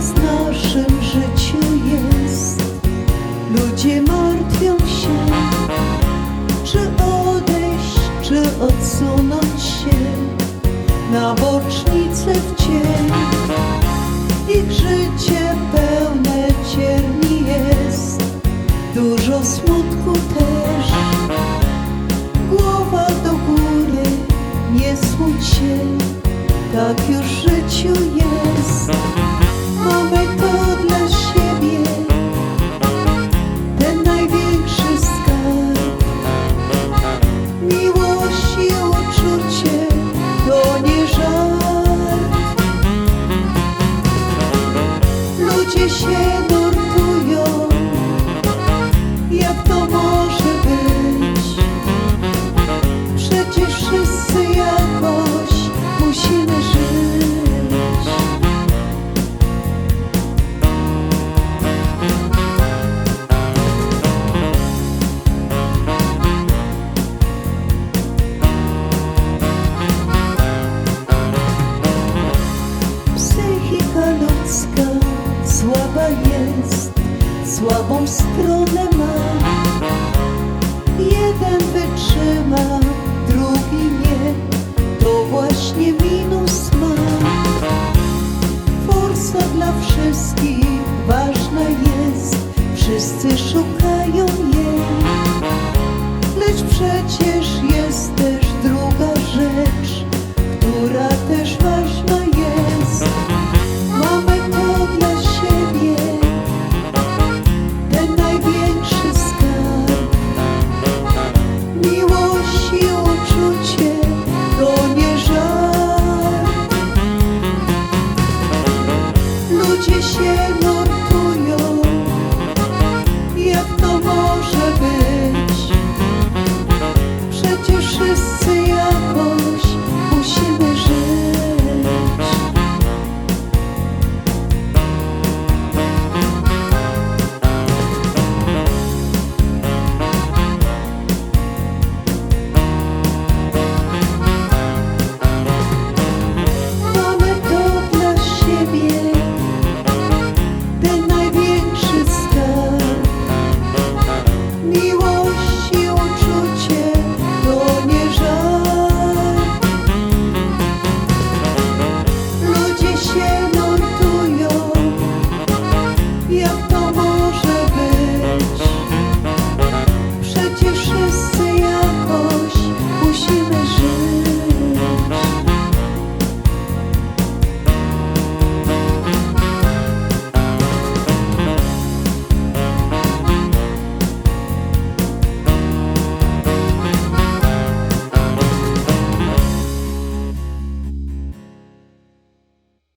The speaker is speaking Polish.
teraz w naszym życiu jest. Ludzie martwią się, czy odejść, czy odsunąć się na bocznicę w cień. Ich życie pełne cierni jest, dużo smutku też. Głowa do góry, nie smuć się, tak już Ludzie jak to może być? Przecież wszyscy jakoś musimy żyć. Słabą stronę ma. Jeden wytrzyma, drugi nie, to właśnie minus ma. Forsa dla wszystkich ważna jest, wszyscy szukają.